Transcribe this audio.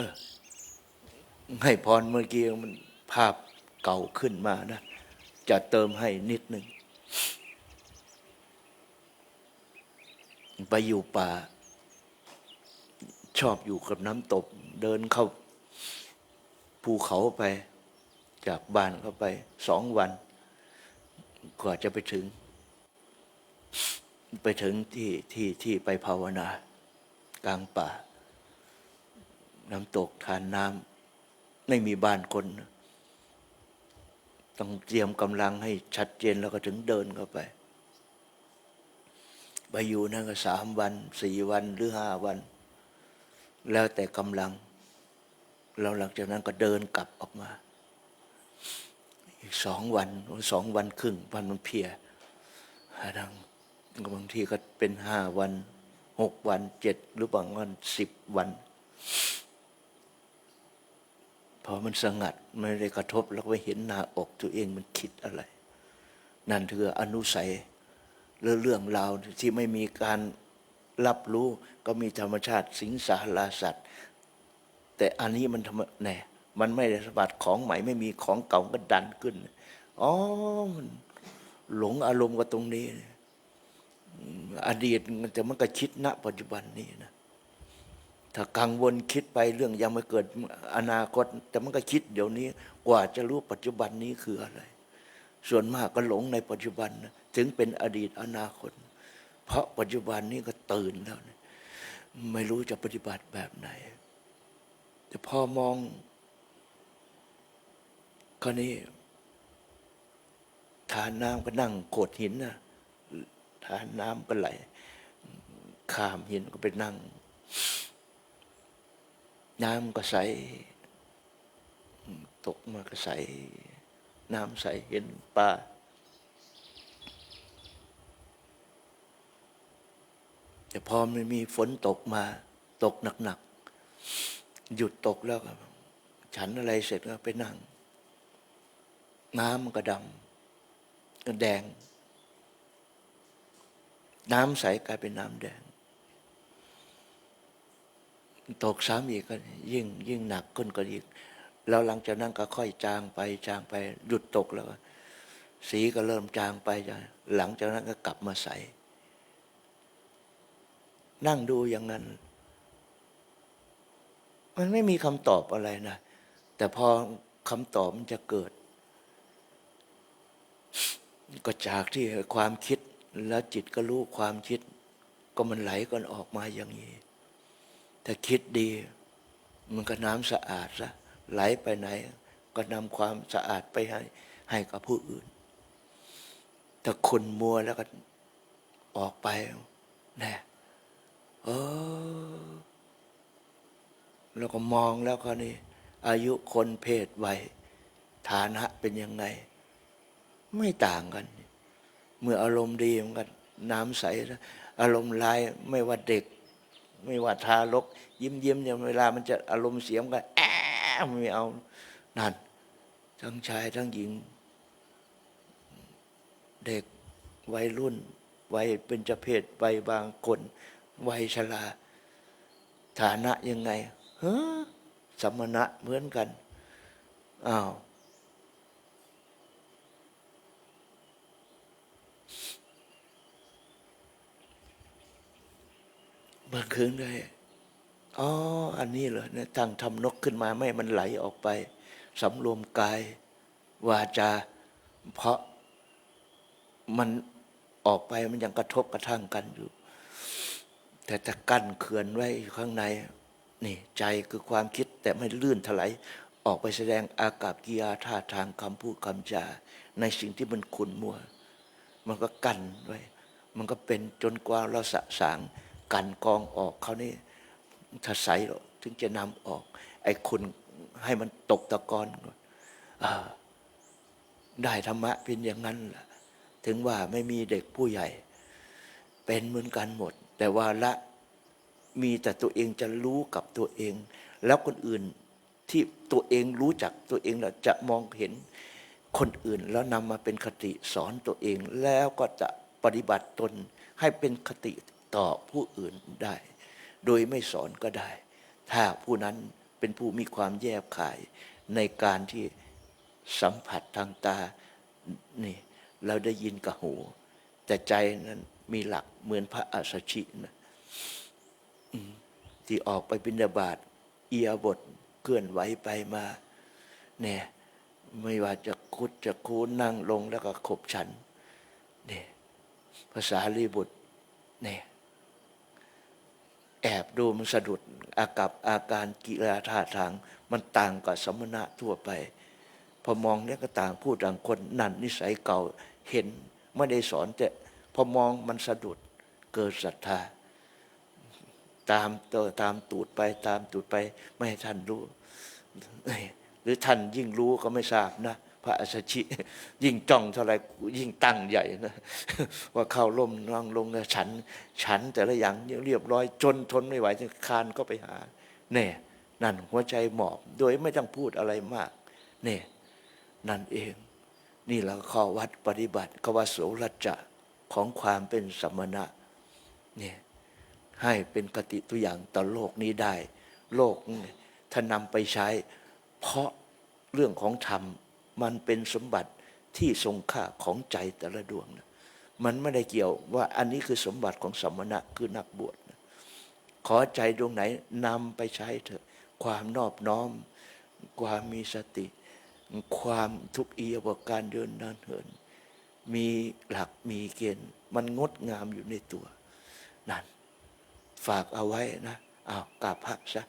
ออ ให้พรเมื่อกี้มันภาพเก่าขึ้นมานะ จะเติมให้นิดหนึ่ง ไปอยู่ป่า ชอบอยู่กับน้ำตกเดินเข้าภูเขาไป จากบ้านเข้าไปสองวัน กว่าจะไปถึง ไปถึงที่ที่ที่ไปภาวนากลางป่า น้ำตกทานน้ำไม่มีบ้านคน ต้องเตรียมกำลังให้ชัดเจนแล้วก็ถึงเดินเข้าไป ไปอยู่นั่นก็สามวันสี่วันหรือห้าวัน แล้วแต่กำลังแล้วหลังจากนั้นก็เดินกลับออกมา อีกสองวันสองวันครึ่งวันมันเพียดังบางทีก็เป็นห้าวันหกวันเจ็ดหรือบางวันสิบวัน อมันสงัดไม่ได้กระทบแล้วก็เห็นหน้าอกตัวเองมันคิดอะไร นั่นคืออนุสัยหรือเรื่องราวที่ไม่มีการรับรู้ก็มีธรรมชาติสิงสาราสัตว์ แต่อันนี้มันทำแน่มันไม่ได้สมบัติของใหม่ไม่มีของเก่าก็ดันขึ้นอ๋อมันหลงอารมณ์กับตรงนี้ อดีตแต่มันก็คิดณปัจจุบันนี้นะ ถ้ากังวลคิดไปเรื่องยังไม่เกิดอนาคต แต่มันก็คิดเดี๋ยวนี้กว่าจะรู้ปัจจุบันนี้คืออะไร ส่วนมากก็หลงในปัจจุบันนะถึงเป็นอดีตอนาคต เพราะปัจจุบันนี้ก็ตื่นแล้วนะไม่รู้จะปฏิบัติแบบไหน แต่พอมองคราวนี้ทานน้ำก็นั่งโขดหินนะทานน้ำก็ไหลข้ามหินก็ไปนั่ง น้ำก็ใส ตกมาก็ใส น้ำใสเห็นปลาแต่พอมันมีฝนตกมา ตกหนักๆ หยุดตกแล้วก็ฉันอะไรเสร็จก็ไปนั่ง น้ำมันก็ดำก็แดง น้ำใสกลายเป็นน้ำแดง ตกซ้ำอีกก็ยิ่งยิ่งหนักขึ้นก็อีก แล้วหลังจากนั้นก็ค่อยจางไปจางไปหยุดตกแล้ว สีก็เริ่มจางไปจางหลังจากนั้นก็กลับมาใส นั่งดูอย่างนั้น มันไม่มีคำตอบอะไรนะ แต่พอคำตอบมันจะเกิด ก็จากที่ความคิดแล้วจิตก็รู้ความคิด ก็มันไหลกันออกมาอย่างนี้ ถ้าคิดดี มันก็น้ำสะอาดซะไหลไปไหน ก็นำความสะอาดไปให้ให้กับผู้อื่นถ้าคุณมัวแล้วก็ออกไปแน่เออแล้วก็มองแล้วก็นี่ อายุคนเพศวัยฐานะเป็นยังไง ไม่ต่างกัน เมื่ออารมณ์ดีมันก็น้ำใส อารมณ์ร้ายไม่ว่าเด็ก ไม่ว่าทารก ยิ้มยิ้มเนี่ยเวลามันจะอารมณ์เสียมกันแอบไม่เอานั่นทั้งชายทั้งหญิง เด็กวัยรุ่นวัยเป็นจเพศวัยบางคนวัยชราฐานะยังไงเฮ้อสมณะเหมือนกันอ้าว เมื่อคืนได้อ๋อ อันนี้เหรอเนี่ยตั้งทำนกขึ้นมาไม่มันไหลออกไปสำรวมกาย วาจา เพราะมันออกไปมันยังกระทบกระทั่งกันอยู่ แต่ถ้ากั้นเขื่อนไว้อยู่ข้างใน นี่ใจคือความคิดแต่ไม่ลื่นถลายออกไปแสดงอากับกิยาท่าทางคำพูดคำจา ในสิ่งที่มันขุนมัว มันก็กั้นไว้ มันก็เป็นจนกว่าเราสะสาง กันกองออกเขานี่ถ้าใสหรอกถึงจะนำออก ไอ้คุณให้มันตกตะกอนอได้ธรรมะเป็นอย่างนั้นแหละถึงว่าไม่มีเด็กผู้ใหญ่ เป็นเหมือนกันหมด แต่ว่าละมีแต่ตัวเองจะรู้กับตัวเอง แล้วคนอื่นที่ตัวเองรู้จักตัวเองแล้วจะมองเห็นคนอื่น แล้วนำมาเป็นคติสอนตัวเอง แล้วก็จะปฏิบัติตนให้เป็นคติ ต่อผู้อื่นได้ โดยไม่สอนก็ได้ ถ้าผู้นั้นเป็นผู้มีความแยบขายในการที่สัมผัสทางตานี่เราได้ยินกับหู แต่ใจนั้นมีหลักเหมือนพระอัสชินะที่ออกไปบินาบาตเอียบทเคลื่อนไหวไปมาเนี่ยไม่ว่าจะคุดจะคูนั่งลงแล้วก็ขบฉันเนี่ยภาษาลีบุตรเนี่ย แอบดูมันสะดุดอากับอาการกิริยาท่าทาง มันต่างกับสมณะทั่วไป พอมองเนี่ยก็ต่างพูดต่างคนนั่นนิสัยเก่าเห็นไม่ได้สอนแต่พอมองมันสะดุดเกิดศรัทธา ตามตัวตามตูดไปตามตูดไป ไม่ให้ท่านรู้หรือท่านยิ่งรู้ก็ไม่ทราบนะ พระอัสชิ ยิ่งจ้องเท่าไรยิ่งตั้งใหญ่นะว่าเข้าร่มนั่งลงนะฉัน ฉันแต่ละอย่างเรียบร้อยจนทนไม่ไหวจึงคานก็ไปหาแน่นั่นหัวใจหมอบ โดยไม่ต้องพูดอะไรมากเนี่ยนั่นเอง นี่เราข้อวัดปฏิบัติก็ว่าโสรัจจะของความเป็นสมณะเนี่ยให้เป็นกติตัวอย่างต่อโลกนี้ได้ โลกถ้านำไปใช้ เพราะเรื่องของธรรม มันเป็นสมบัติที่ทรงค่าของใจแต่ละดวงนะมันไม่ได้เกี่ยวว่าอันนี้คือสมบัติของสมณะคือนักบวชนะขอใจดวงไหนนำไปใช้เถอะความนอบน้อม ความมีสติ ความทุกอียบการเดินเดินเหิน มีหลักมีเกณฑ์ มันงดงามอยู่ในตัว นั่น ฝากเอาไว้นะอ้าวกราบพระซะ